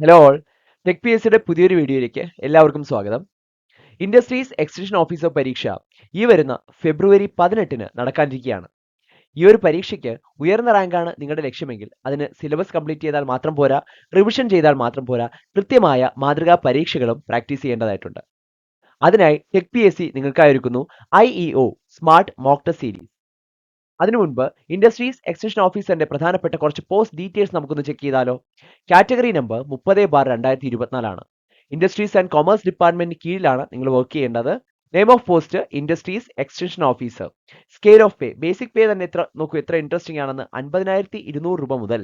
Hello all. Tech P S സിയുടെ പുതിയൊരു വീഡിയോയിലേക്ക് എല്ലാവർക്കും സ്വാഗതം. ഇൻഡസ്ട്രീസ് എക്സ്റ്റൻഷൻ ഓഫീസർ പരീക്ഷ ഈ വരുന്ന ഫെബ്രുവരി പതിനെട്ടിന് നടക്കാനിരിക്കുകയാണ്. ഈ ഒരു പരീക്ഷയ്ക്ക് ഉയർന്ന റാങ്കാണ് നിങ്ങളുടെ ലക്ഷ്യമെങ്കിൽ അതിന് സിലബസ് കംപ്ലീറ്റ് ചെയ്താൽ മാത്രം പോരാ റിവിഷൻ ചെയ്താൽ മാത്രം പോരാ കൃത്യമായ മാതൃകാ പരീക്ഷകളും പ്രാക്ടീസ് ചെയ്യേണ്ടതായിട്ടുണ്ട്. അതിനായി ടെക് പി എസ് സി നിങ്ങൾക്കായി ഒരുക്കുന്നു I E O smart mock test series. അതിനു മുൻപ് ഇൻഡസ്ട്രീസ് എക്സ്റ്റൻഷൻ ഓഫീസറിന്റെ പ്രധാനപ്പെട്ട കുറച്ച് പോസ്റ്റ് ഡീറ്റെയിൽസ് നമുക്കൊന്ന് ചെക്ക് ചെയ്താലോ? കാറ്റഗറി നമ്പർ മുപ്പത് ബാർ രണ്ടായിരത്തി ഇരുപത്തിനാലാണ്. ഇൻഡസ്ട്രീസ് ആൻഡ് കൊമേഴ്സ് ഡിപ്പാർട്ട്മെന്റ് കീഴിലാണ് നിങ്ങൾ വർക്ക് ചെയ്യേണ്ടത്. Name of post industries extension officer. Scale of pay basic pay തന്നെ എത്ര നോക്കൂ എത്ര ഇൻട്രസ്റ്റിംഗ് ആണെന്ന് അൻപതിനായിരത്തി ഇരുന്നൂറ് രൂപ മുതൽ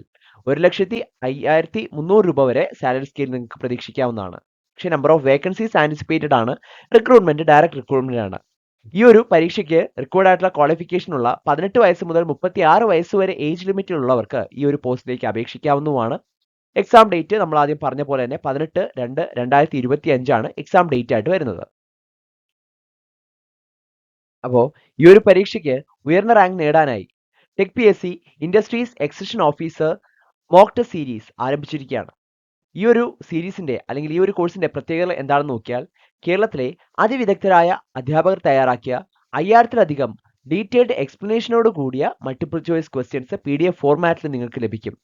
ഒരു ലക്ഷത്തി അയ്യായിരത്തി മുന്നൂറ് രൂപ വരെ സാലറി സ്കെയിൽ നിങ്ങൾക്ക് പ്രതീക്ഷിക്കാവുന്നതാണ്. പക്ഷേ നമ്പർ ഓഫ് വേക്കൻസീസ് ആന്റിസിപ്പേറ്റഡ് ആണ്. റിക്രൂട്ട്മെന്റ് ഡയറക്റ്റ് റിക്രൂട്ട്മെന്റ് ആണ്. ഈ ഒരു പരീക്ഷയ്ക്ക് റിക്വയർഡ് ആയിട്ടുള്ള ക്വാളിഫിക്കേഷൻ ഉള്ള പതിനെട്ട് വയസ്സ് മുതൽ മുപ്പത്തി ആറ് വയസ്സ് വരെ ഏജ് ലിമിറ്റിലുള്ളവർക്ക് ഈ ഒരു പോസ്റ്റിലേക്ക് അപേക്ഷിക്കാവുന്നതുമാണ്. എക്സാം ഡേറ്റ് നമ്മൾ ആദ്യം പറഞ്ഞ പോലെ തന്നെ പതിനെട്ട് രണ്ട് രണ്ടായിരത്തി ഇരുപത്തി അഞ്ചാണ് എക്സാം ഡേറ്റ് ആയിട്ട് വരുന്നത്. അപ്പോൾ ഈ ഒരു പരീക്ഷയ്ക്ക് ഉയർന്ന റാങ്ക് നേടാനായി tech P S C industries extension officer mock series ആരംഭിച്ചിരിക്കുകയാണ്. ഈ ഒരു സീരീസിന്റെ അല്ലെങ്കിൽ ഈ ഒരു കോഴ്സിന്റെ പ്രത്യേകത എന്താണെന്ന് നോക്കിയാൽ കേരളത്തിലെ അതിവിദഗ്ധരായ അധ്യാപകർ തയ്യാറാക്കിയ അയ്യായിരത്തിലധികം ഡീറ്റെയിൽഡ് എക്സ്പ്ലനേഷനോട് കൂടിയ multiple choice questions P D F ഫോർമാറ്റിൽ നിങ്ങൾക്ക് ലഭിക്കും.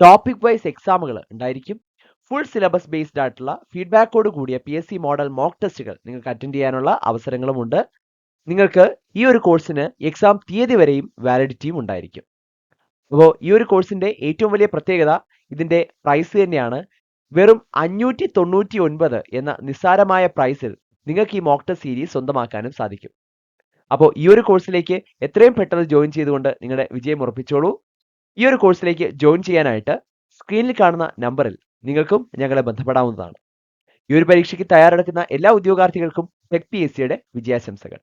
ടോപ്പിക് വൈസ് എക്സാമുകൾ ഉണ്ടായിരിക്കും. ഫുൾ സിലബസ് ബേസ്ഡ് ആയിട്ടുള്ള ഫീഡ്ബാക്കോട് കൂടിയ P S C model mock ടെസ്റ്റുകൾ നിങ്ങൾക്ക് അറ്റൻഡ് ചെയ്യാനുള്ള അവസരങ്ങളുമുണ്ട് നിങ്ങൾക്ക് ഈ ഒരു കോഴ്സിന് എക്സാം തീയതി വരെയും വാലിഡിറ്റിയും ഉണ്ടായിരിക്കും. അപ്പോൾ ഈ ഒരു കോഴ്സിന്റെ ഏറ്റവും വലിയ പ്രത്യേകത ഇതിന്റെ പ്രൈസ് തന്നെയാണ്. വെറും അഞ്ഞൂറ്റി തൊണ്ണൂറ്റി ഒൻപത് എന്ന നിസ്സാരമായ പ്രൈസിൽ നിങ്ങൾക്ക് ഈ മോക്ക് സീരീസ് സ്വന്തമാക്കാനും സാധിക്കും. അപ്പോൾ ഈ ഒരു കോഴ്സിലേക്ക് എത്രയും പെട്ടെന്ന് ജോയിൻ ചെയ്തുകൊണ്ട് നിങ്ങളുടെ വിജയം ഉറപ്പിച്ചോളൂ. ഈ ഒരു കോഴ്സിലേക്ക് ജോയിൻ ചെയ്യാനായിട്ട് സ്ക്രീനിൽ കാണുന്ന നമ്പറിൽ നിങ്ങൾക്കും ഞങ്ങളെ ബന്ധപ്പെടാവുന്നതാണ്. ഈ ഒരു പരീക്ഷയ്ക്ക് തയ്യാറെടുക്കുന്ന എല്ലാ ഉദ്യോഗാർത്ഥികൾക്കും ടെക് പി എസ് സിയുടെ വിജയാശംസകൾ.